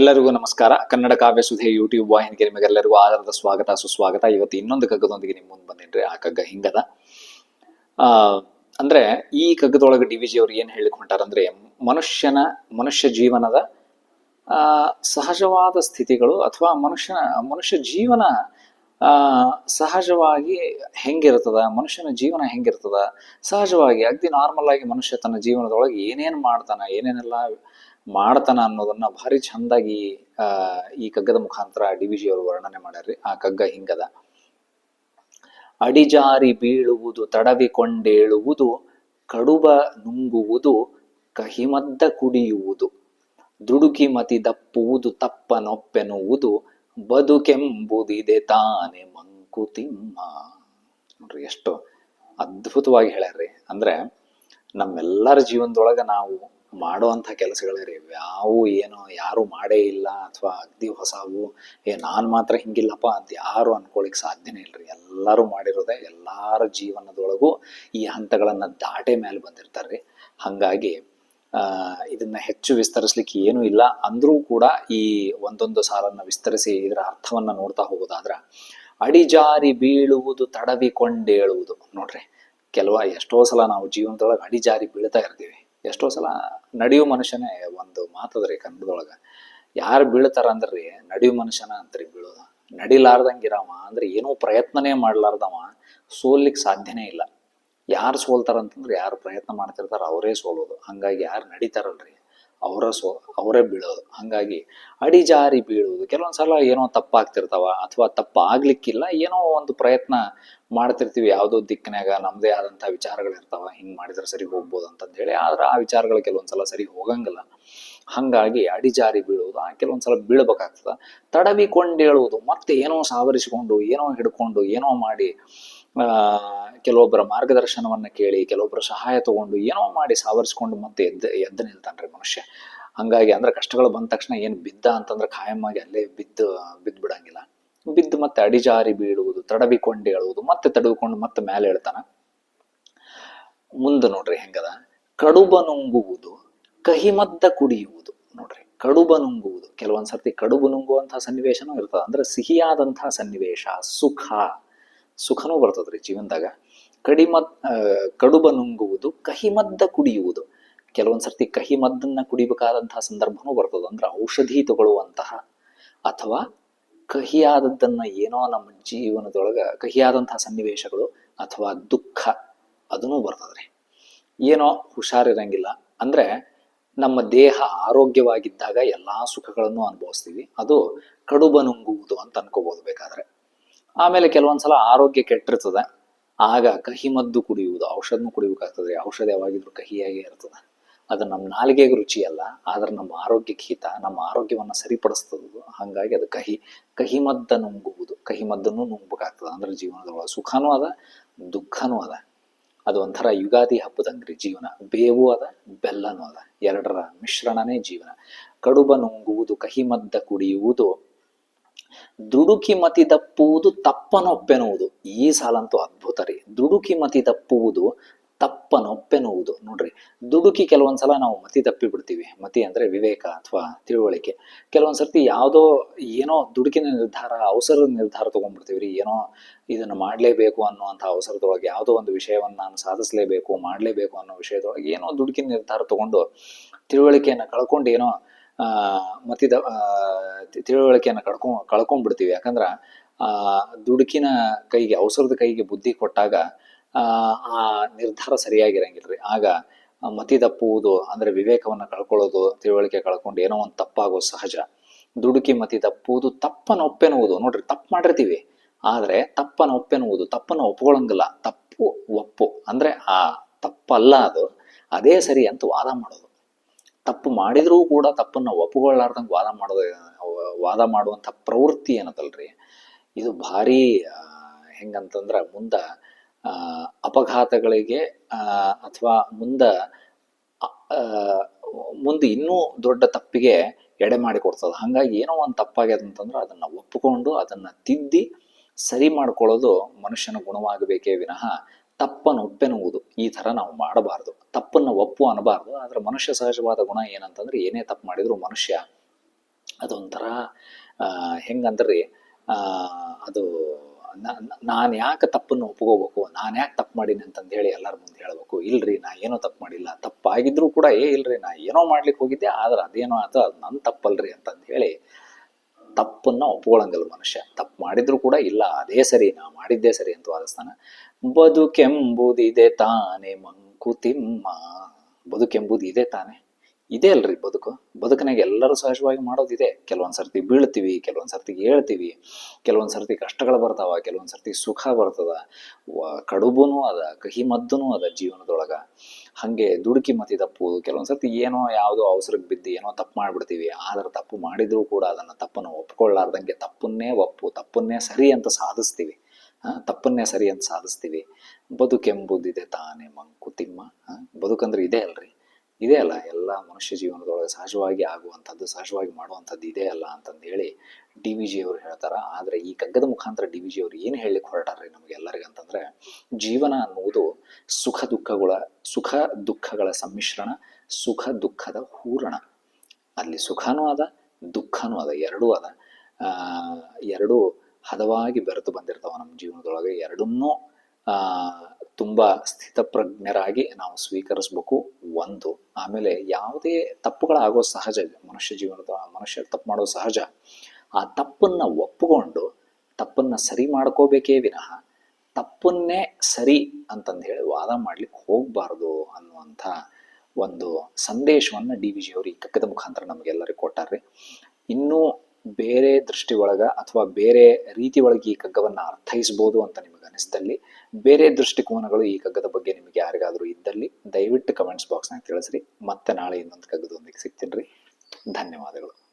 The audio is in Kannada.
ಎಲ್ಲರಿಗೂ ನಮಸ್ಕಾರ. ಕನ್ನಡ ಕಾವ್ಯ ಸುಧೆ ಯೂಟ್ಯೂಬ್ ವಾಹಿನಿಗೆ ನಿಮಗೆಲ್ಲರಿಗೂ ಆಧಾರದ ಸ್ವಾಗತ, ಸುಸ್ವಾಗತ. ಇವತ್ತು ಇನ್ನೊಂದು ಕಗ್ಗದೊಂದಿಗೆ ನಿಮ್ಮ ಮುಂದೆ ಬಂದಿನ್ರಿ. ಆ ಕಗ್ಗ ಹಿಂಗದ. ಅಂದ್ರೆ ಈ ಕಗ್ಗದೊಳಗೆ ಡಿ ವಿ ಜಿ ಅವ್ರು ಏನ್ ಹೇಳಿಕ್ ಮನುಷ್ಯನ, ಮನುಷ್ಯ ಜೀವನದ ಸಹಜವಾದ ಸ್ಥಿತಿಗಳು ಅಥವಾ ಮನುಷ್ಯನ, ಮನುಷ್ಯ ಜೀವನ ಸಹಜವಾಗಿ ಹೆಂಗಿರ್ತದ, ಮನುಷ್ಯನ ಜೀವನ ಹೆಂಗಿರ್ತದ, ಸಹಜವಾಗಿ ಅಗ್ದಿ ನಾರ್ಮಲ್ ಆಗಿ ಮನುಷ್ಯ ತನ್ನ ಜೀವನದೊಳಗೆ ಏನೇನ್ ಮಾಡ್ತಾನ, ಏನೇನೆಲ್ಲ ಮಾಡ್ತಾನ ಅನ್ನೋದನ್ನ ಭಾರಿ ಚಂದಾಗಿ ಈ ಕಗ್ಗದ ಮುಖಾಂತರ ಡಿ ವಿ ಅವರು ವರ್ಣನೆ ಮಾಡ್ಯಾರ್ರಿ. ಆ ಕಗ್ಗ ಹಿಂಗದ. ಅಡಿಜಾರಿ ಬೀಳುವುದು ತಡವಿಕೊಂಡೇಳುವುದು ಕಡುಬ ನುಂಗುವುದು, ಕಹಿಮದ್ದ ಕುಡಿಯುವುದು, ದುಡುಕಿ ಮತಿ ದಪ್ಪುವುದು ತಪ್ಪನೊಪ್ಪೆನುವುದು ಬದುಕೆಂಬುದಿದೆ ತಾನೆ ಮಂಕುತಿಮ್ಮ. ನೋಡ್ರಿ ಎಷ್ಟು ಅದ್ಭುತವಾಗಿ ಹೇಳ್ಯಾರ್ರಿ. ಅಂದ್ರೆ ನಮ್ಮೆಲ್ಲರ ಜೀವನದೊಳಗ ನಾವು ಮಾಡುವಂಥ ಕೆಲಸಗಳೇ ರೀ. ಯಾವು ಏನೋ, ಯಾರು ಮಾಡೇ ಇಲ್ಲ ಅಥವಾ ಅಗ್ದಿ ಹೊಸವು, ಏ ನಾನು ಮಾತ್ರ ಹಿಂಗಿಲ್ಲಪ್ಪ ಅಂತ ಯಾರು ಅನ್ಕೊಳಿಕ್ ಸಾಧ್ಯನೇ ಇಲ್ರಿ. ಎಲ್ಲರೂ ಮಾಡಿರೋದೇ ಎಲ್ಲರ ಜೀವನದೊಳಗೂ ಈ ಹಂತಗಳನ್ನು ದಾಟೆ ಮೇಲೆ ಬಂದಿರ್ತಾರೆ ರೀ. ಹಾಗಾಗಿ ಇದನ್ನ ಹೆಚ್ಚು ವಿಸ್ತರಿಸ್ಲಿಕ್ಕೆ ಏನೂ ಇಲ್ಲ. ಅಂದರೂ ಕೂಡ ಈ ಒಂದೊಂದು ಸಾಲನ್ನು ವಿಸ್ತರಿಸಿ ಇದರ ಅರ್ಥವನ್ನು ನೋಡ್ತಾ ಹೋಗೋದಾದ್ರ, ಅಡಿಜಾರಿ ಬೀಳುವುದು ತಡವಿಕೊಂಡೇಳುವುದು ನೋಡ್ರಿ, ಕೆಲವ ಎಷ್ಟೋ ಸಲ ನಾವು ಜೀವನದೊಳಗೆ ಅಡಿಜಾರಿ ಬೀಳ್ತಾ ಇರ್ತೀವಿ. ಎಷ್ಟೋ ಸಲ ನಡೆಯುವ ಮನುಷ್ಯನೇ ಒಂದು ಮಾತದ್ರಿ ಕನ್ನಡದೊಳಗ. ಯಾರು ಬೀಳ್ತಾರ ಅಂದ್ರಿ ನಡೆಯೋ ಮನುಷ್ಯನ ಅಂತ್ರಿ ಬೀಳೋದು. ನಡಿಲಾರ್ದಂಗಿರವ, ಅಂದ್ರೆ ಏನೋ ಪ್ರಯತ್ನನೇ ಮಾಡ್ಲಾರ್ದವ ಸೋಲ್ಲಿಕ್ಕೆ ಸಾಧ್ಯನೇ ಇಲ್ಲ. ಯಾರು ಸೋಲ್ತಾರ ಅಂತಂದ್ರೆ ಯಾರು ಪ್ರಯತ್ನ ಮಾಡ್ತಿರ್ತಾರ ಅವರೇ ಸೋಲೋದು. ಹಂಗಾಗಿ ಯಾರು ನಡೀತಾರಲ್ರಿ? ಅವರ ಸೊ, ಅವರೇ ಬೀಳೋದು. ಹಂಗಾಗಿ ಅಡಿಜಾರಿ ಬೀಳುವುದು. ಕೆಲವೊಂದ್ಸಲ ಏನೋ ತಪ್ಪಾಗ್ತಿರ್ತಾವ ಅಥವಾ ತಪ್ಪು ಆಗ್ಲಿಕ್ಕಿಲ್ಲ ಏನೋ ಒಂದು ಪ್ರಯತ್ನ ಮಾಡ್ತಿರ್ತೀವಿ. ಯಾವುದೋ ದಿಕ್ಕಿನಾಗ ನಮ್ಮದೇ ಆದಂಥ ವಿಚಾರಗಳಿರ್ತಾವ, ಹಿಂಗೆ ಮಾಡಿದ್ರೆ ಸರಿ ಹೋಗ್ಬೋದು ಅಂತಂದೇಳಿ. ಆದ್ರೆ ಆ ವಿಚಾರಗಳು ಕೆಲವೊಂದ್ಸಲ ಸರಿ ಹೋಗಂಗಿಲ್ಲ. ಹಂಗಾಗಿ ಅಡಿಜಾರಿ ಬೀಳುವುದು, ಆ ಕೆಲವೊಂದ್ಸಲ ಬೀಳಬೇಕಾಗ್ತದ. ತಡವಿಕೊಂಡೇಳುವುದು, ಮತ್ತೆ ಏನೋ ಸಾವರಿಸಿಕೊಂಡು, ಏನೋ ಹಿಡ್ಕೊಂಡು, ಏನೋ ಮಾಡಿ ಕೆಲವೊಬ್ಬರ ಮಾರ್ಗದರ್ಶನವನ್ನ ಕೇಳಿ ಕೆಲವೊಬ್ಬರ ಸಹಾಯ ತಗೊಂಡು ಏನೋ ಮಾಡಿ ಸಾವರಿಸ್ಕೊಂಡು ಮತ್ತೆ ಎದ್ದು ಎದ್ದು ನಿಲ್ತಾನ್ರಿ ಮನುಷ್ಯ. ಹಂಗಾಗಿ ಅಂದ್ರೆ ಕಷ್ಟಗಳು ಬಂದ ತಕ್ಷಣ ಏನು ಬಿದ್ದ ಅಂತಂದ್ರೆ ಖಾಯಮಾಗಿ ಅಲ್ಲೇ ಬಿದ್ದು ಬಿದ್ದು ಬಿಡಂಗಿಲ್ಲ. ಬಿದ್ದು ಮತ್ತೆ ಅಡಿಜಾರಿ ಬೀಳುವುದು ತಡವಿಕೊಂಡು ಹೇಳುವುದು ಮತ್ತೆ ತಡವಿಕೊಂಡು ಮತ್ತೆ ಮೇಲೆ ಹೇಳ್ತಾನ ಮುಂದೆ ನೋಡ್ರಿ ಹೆಂಗದ? ಕಡುಬ ನುಂಗುವುದು ಕಹಿಮದ್ದ ಕುಡಿಯುವುದು. ನೋಡ್ರಿ, ಕಡುಬ ನುಂಗುವುದು. ಕೆಲವೊಂದ್ಸರ್ತಿ ಕಡುಬು ನುಂಗುವಂತಹ ಸನ್ನಿವೇಶನೂ ಇರ್ತದೆ. ಅಂದ್ರೆ ಸಿಹಿಯಾದಂತಹ ಸನ್ನಿವೇಶ, ಸುಖ. ಸುಖನೂ ಬರ್ತದ್ರಿ ಜೀವನದಾಗ. ಕಡಿಮದ್ ಆ, ಕಡುಬ ನುಂಗುವುದು ಕಹಿಮದ್ದ ಕುಡಿಯುವುದು. ಕೆಲವೊಂದ್ ಸರ್ತಿ ಕಹಿಮದ್ದನ್ನ ಕುಡಿಬೇಕಾದಂತಹ ಸಂದರ್ಭನೂ ಬರ್ತದ. ಅಂದ್ರೆ ಔಷಧಿ ತಗೊಳ್ಳುವಂತಹ ಅಥವಾ ಕಹಿಯಾದದ್ದನ್ನ ಏನೋ ನಮ್ಮ ಜೀವನದೊಳಗ ಕಹಿಯಾದಂತಹ ಸನ್ನಿವೇಶಗಳು ಅಥವಾ ದುಃಖ ಅದನ್ನೂ ಬರ್ತದ್ರಿ ಏನೋ ಹುಷಾರಿರಂಗಿಲ್ಲ ಅಂದ್ರೆ ನಮ್ಮ ದೇಹ ಆರೋಗ್ಯವಾಗಿದ್ದಾಗ ಎಲ್ಲಾ ಸುಖಗಳನ್ನು ಅನುಭವಿಸ್ತೀವಿ. ಅದು ಕಡುಬ ನುಂಗುವುದು ಅಂತ ಅನ್ಕೋಬಹುದು ಬೇಕಾದ್ರೆ. ಆಮೇಲೆ ಕೆಲವೊಂದ್ಸಲ ಆರೋಗ್ಯ ಕೆಟ್ಟಿರ್ತದೆ. ಆಗ ಕಹಿಮದ್ದು ಕುಡಿಯುವುದು, ಔಷಧನು ಕುಡಿಬೇಕಾಗ್ತದೆ. ಔಷಧ ಯಾವಾಗಿದ್ರು ಕಹಿಯಾಗೇ ಇರ್ತದೆ. ಅದು ನಮ್ಮ ನಾಲಿಗೆಗೆ ರುಚಿ ಅಲ್ಲ ಆದ್ರೆ ನಮ್ಮ ಆರೋಗ್ಯಕ್ಕೆ ಹಿತ, ನಮ್ಮ ಆರೋಗ್ಯವನ್ನು ಸರಿಪಡಿಸ್ತದದು. ಹಂಗಾಗಿ ಅದು ಕಹಿ ಕಹಿಮದ್ದ ನುಂಗುವುದು ಕಹಿಮದ್ದನ್ನು ನುಂಗ್ಬೇಕಾಗ್ತದೆ. ಅಂದ್ರೆ ಜೀವನದೊಳಗೆ ಸುಖನೂ ಅದ, ದುಃಖನೂ ಅದ. ಅದು ಒಂಥರ ಯುಗಾದಿ ಹಬ್ಬದಂಗ್ರಿ ಜೀವನ. ಬೇವು ಅದ, ಬೆಲ್ಲನೂ ಅದ. ಎರಡರ ಮಿಶ್ರಣನೇ ಜೀವನ. ಕಡುಬ ನುಂಗುವುದು ಕಹಿಮದ್ದ ಕುಡಿಯುವುದು ದುಡುಕಿ ಮತಿ ತಪ್ಪುವುದು ತಪ್ಪನೊಪ್ಪೆನುವುದು ಈ ಸಾಲಂತೂ ಅದ್ಭುತ ರೀ. ದುಡುಕಿ ಮತಿ ತಪ್ಪುವುದು ತಪ್ಪನೊಪ್ಪೆನುವುದು ನೋಡ್ರಿ, ದುಡುಕಿ ಕೆಲವೊಂದ್ಸಲ ನಾವು ಮತಿ ತಪ್ಪಿ ಬಿಡ್ತೀವಿ ಮತಿ ಅಂದ್ರೆ ವಿವೇಕ ಅಥವಾ ತಿಳುವಳಿಕೆ. ಕೆಲವೊಂದ್ಸರ್ತಿ ಯಾವುದೋ ಏನೋ ದುಡುಕಿನ ನಿರ್ಧಾರ, ಅವಸರದ ನಿರ್ಧಾರ ತಗೊಂಡ್ಬಿಡ್ತೀವಿ ರೀ ಏನೋ ಇದನ್ನ ಮಾಡಲೇಬೇಕು ಅನ್ನುವಂಥ ಅವಸರದೊಳಗೆ ಯಾವುದೋ ಒಂದು ವಿಷಯವನ್ನು ನಾನು ಸಾಧಿಸಲೇಬೇಕು, ಮಾಡಲೇಬೇಕು ಅನ್ನೋ ವಿಷಯದೊಳಗೆ ಏನೋ ದುಡುಕಿನ ನಿರ್ಧಾರ ತಗೊಂಡು ತಿಳುವಳಿಕೆಯನ್ನು ಕಳ್ಕೊಂಡು ಏನೋ ತಿ- ತಿಳುವಳಿಕೆಯನ್ನು ಕಳ್ಕೊಂಡ್ ಕಳ್ಕೊಂಡ್ಬಿಡ್ತೀವಿ. ಯಾಕಂದ್ರೆ, ಆ, ದುಡುಕಿನ ಕೈಗೆ, ಅವಸರದ ಕೈಗೆ ಬುದ್ಧಿ ಕೊಟ್ಟಾಗ, ಆ ನಿರ್ಧಾರ ಸರಿಯಾಗಿರಂಗಿಲ್ರಿ. ಆಗ ಮತಿ ತಪ್ಪುವುದು ಅಂದ್ರೆ ವಿವೇಕವನ್ನ ಕಳ್ಕೊಳ್ಳೋದು, ತಿಳುವಳಿಕೆ ಕಳ್ಕೊಂಡು ಏನೋ ಒಂದು ತಪ್ಪಾಗೋದು ಸಹಜ. ದುಡುಕಿ ಮತಿ ತಪ್ಪುವುದು ತಪ್ಪನ ಒಪ್ಪೆನ್ನುವುದು. ನೋಡ್ರಿ, ತಪ್ಪು ಮಾಡಿರ್ತೀವಿ. ಆದ್ರೆ ತಪ್ಪನ ಒಪ್ಪೆನ್ನುವುದು, ತಪ್ಪನ್ನು ಒಪ್ಕೊಳ್ಳಂಗಿಲ್ಲ ತಪ್ಪು ಒಪ್ಪು. ಅಂದ್ರೆ, ಆ ತಪ್ಪಲ್ಲ ಅದು. ಅದೇ ಸರಿ ಅಂತ ವಾದ ಮಾಡೋದು. ತಪ್ಪು ಮಾಡಿದರೂ ಕೂಡ ತಪ್ಪನ್ನು ಒಪ್ಪಿಕೊಳ್ಳಾರ್ದಂಗೆ ವಾದ ಮಾಡೋದು, ವಾದ ಮಾಡುವಂಥ ಪ್ರವೃತ್ತಿ ಏನದಲ್ರಿ? ಇದು ಭಾರಿ ಹೆಂಗಂತಂದ್ರೆ ಮುಂದ ಅಪಘಾತಗಳಿಗೆ ಅಥವಾ ಮುಂದ ಮುಂದೆ ಇನ್ನೂ ದೊಡ್ಡ ತಪ್ಪಿಗೆ ಎಡೆ ಮಾಡಿ ಕೊಡ್ತದೆ. ಹಂಗಾಗಿ ಏನೋ ಒಂದು ತಪ್ಪಾಗ್ಯದ ಅಂತಂದ್ರೆ ಅದನ್ನ ಒಪ್ಪಿಕೊಂಡು ಅದನ್ನ ತಿದ್ದಿ ಸರಿ ಮಾಡ್ಕೊಳ್ಳೋದು ಮನುಷ್ಯನ ಗುಣವಾಗಬೇಕೇ ವಿನಃ ತಪ್ಪನ್ನು ಒಪ್ಪೆನ್ನುವುದು. ಈ ತರ ನಾವು ಮಾಡಬಾರ್ದು. ತಪ್ಪನ್ನ ಒಪ್ಪು ಅನ್ನಬಾರ್ದು ಆದರೆ ಮನುಷ್ಯ ಸಹಜವಾದ ಗುಣ ಏನಂತಂದ್ರೆ ಏನೇ ತಪ್ಪು ಮಾಡಿದ್ರು ಮನುಷ್ಯ ಅದೊಂಥರ ಹೆಂಗಂದ್ರಿ ಅದು ನಾನು ಯಾಕೆ ತಪ್ಪನ್ನು ಒಪ್ಕೋಬೇಕು? ನಾನು ಯಾಕೆ ತಪ್ಪು ಮಾಡೀನಿ ಅಂತಂದು ಹೇಳಿ ಎಲ್ಲರ ಮುಂದೆ ಹೇಳಬೇಕು. ಇಲ್ರಿ, ನಾ ಏನೋ ತಪ್ಪು ಮಾಡಿಲ್ಲ. ತಪ್ಪಾಗಿದ್ರೂ ಕೂಡ ಏ, ಇಲ್ರಿ, ನಾ ಏನೋ ಮಾಡ್ಲಿಕ್ಕೆ ಹೋಗಿದ್ದೆ, ಆದ್ರೆ ಅದೇನೋ ಆಯ್ತು ಅದು ನನ್ನ ತಪ್ಪಲ್ರಿ ಅಂತಂದು ಹೇಳಿ ತಪ್ಪನ್ನ ಒಪ್ಕೊಳ್ಳಂಗಿಲ್ಲ ಮನುಷ್ಯ. ತಪ್ಪು ಮಾಡಿದ್ರು ಕೂಡ ಇಲ್ಲ, ಅದೇ ಸರಿ, ನಾ ಮಾಡಿದ್ದೇ ಸರಿ ಅಂತ ವಾದಿಸ್ತಾನ ಬದುಕೆಂಬುದಿದೆ ತಾನೇ ಮಂಕುತಿಮ್ಮ ಬದುಕೆಂಬುದು ಇದೆ ತಾನೆ. ಇದೆ ಅಲ್ರಿ ಬದುಕು. ಬದುಕಿನಾಗ ಎಲ್ಲರೂ ಸಹಜವಾಗಿ ಮಾಡೋದಿದೆ ಕೆಲವೊಂದು ಸರ್ತಿ ಬೀಳ್ತೀವಿ, ಕೆಲವೊಂದು ಸರ್ತಿ ಹೇಳ್ತೀವಿ. ಕೆಲವೊಂದು ಸರ್ತಿ ಕಷ್ಟಗಳು ಬರ್ತಾವ, ಕೆಲವೊಂದು ಸರ್ತಿ ಸುಖ ಬರ್ತದ. ಕಡುಬುನೂ ಅದ ಕಹಿ ಮದ್ದುನೂ ಅದ ಜೀವನದೊಳಗ. ಹಂಗೆ ದುಡುಕಿ ಮತಿ ತಪ್ಪುವುದು ಕೆಲವೊಂದು ಸರ್ತಿ ಏನೋ ಯಾವುದೋ ಅವಸರಕ್ಕೆ ಬಿದ್ದು ಏನೋ ತಪ್ಪು ಮಾಡಿಬಿಡ್ತೀವಿ. ಆದ್ರೆ ತಪ್ಪು ಮಾಡಿದ್ರೂ ಕೂಡ ಅದನ್ನ ತಪ್ಪನ್ನು ಒಪ್ಕೊಳ್ಳಾರ್ದಂಗೆ ತಪ್ಪನ್ನೇ ಒಪ್ಪು, ತಪ್ಪನ್ನೇ ಸರಿ ಅಂತ ಸಾಧಿಸ್ತೀವಿ. ತಪ್ಪನ್ನೇ ಸರಿ ಅಂತ ಸಾಧಿಸ್ತೀವಿ. ಬದುಕೆಂಬುದಿದೆ ತಾನೇ ಮಂಕುತಿಮ್ಮ. ಬದುಕಂದ್ರೆ ಇದೇ ಅಲ್ರಿ. ಇದೇ ಅಲ್ಲ, ಎಲ್ಲ ಮನುಷ್ಯ ಜೀವನದೊಳಗೆ ಸಹಜವಾಗಿ ಆಗುವಂಥದ್ದು, ಸಹಜವಾಗಿ ಮಾಡುವಂಥದ್ದು ಇದೇ ಅಲ್ಲ ಅಂತಂದು ಹೇಳಿ ಡಿ ವಿ ಜಿ ಅವರು ಹೇಳ್ತಾರ. ಆದರೆ ಈ ಕಗ್ಗದ ಮುಖಾಂತರ ಡಿ ವಿ ಜಿ ಅವರು ಏನು ಹೇಳಲಿಕ್ಕೆ ಹೊರಟಾರ್ರಿ ನಮಗೆಲ್ಲರಿಗೆ ಅಂತಂದ್ರೆ, ಜೀವನ ಅನ್ನುವುದು ಸುಖ ದುಃಖಗಳ ಸುಖ ದುಃಖಗಳ ಸಮ್ಮಿಶ್ರಣ, ಸುಖ ದುಃಖದ ಹೂರಣ. ಅಲ್ಲಿ ಸುಖನೂ ಅದ, ದುಃಖನೂ ಅದ, ಎರಡೂ ಅದ. ಎರಡೂ ಹದವಾಗಿ ಬೆರೆತು ಬಂದಿರ್ತಾವೆ ನಮ್ಮ ಜೀವನದೊಳಗೆ. ಎರಡನ್ನೂ ತುಂಬ ಸ್ಥಿತಪ್ರಜ್ಞರಾಗಿ ನಾವು ಸ್ವೀಕರಿಸ್ಬೇಕು. ಒಂದು, ಆಮೇಲೆ ಯಾವುದೇ ತಪ್ಪುಗಳಾಗೋ ಸಹಜ, ಮನುಷ್ಯ ಜೀವನದ, ಮನುಷ್ಯ ತಪ್ಪು ಮಾಡೋ ಸಹಜ, ಆ ತಪ್ಪನ್ನ ಒಪ್ಪಿಕೊಂಡು, ತಪ್ಪನ್ನ ಸರಿ ಮಾಡ್ಕೋಬೇಕೇ ವಿನಃ, ತಪ್ಪನ್ನೇ ಸರಿ ಅಂತಂದು ಹೇಳಿ ವಾದ ಮಾಡ್ಲಿಕ್ಕೆ ಹೋಗಬಾರ್ದು ಅನ್ನುವಂಥ ಒಂದು ಸಂದೇಶವನ್ನು ಡಿ ವಿ ಜಿ ಅವರು ಈ ಕಕ್ಕದ ಮುಖಾಂತರ ನಮಗೆಲ್ಲರಿಗೂ ಕೊಟ್ಟಾರ್ರಿ. ಇನ್ನೂ ಬೇರೆ ದೃಷ್ಟಿ ಒಳಗ ಅಥವಾ ಬೇರೆ ರೀತಿ ಒಳಗೆ ಈ ಕಗ್ಗವನ್ನು ಅರ್ಥೈಸ್ಬೋದು ಅಂತ ನಿಮಗೆ ಅನಿಸ್ದಲ್ಲಿ, ಬೇರೆ ದೃಷ್ಟಿಕೋನಗಳು ಈ ಕಗ್ಗದ ಬಗ್ಗೆ ನಿಮಗೆ ಯಾರಿಗಾದರೂ ಇದ್ದಲ್ಲಿ ದಯವಿಟ್ಟು ಕಮೆಂಟ್ಸ್ ಬಾಕ್ಸ್ನಾಗ ತಿಳಿಸ್ರಿ. ಮತ್ತೆ ನಾಳೆ ಇನ್ನೊಂದು ಕಗ್ಗದೊಂದಿಗೆ ಸಿಗ್ತೀನಿ ರೀ. ಧನ್ಯವಾದಗಳು.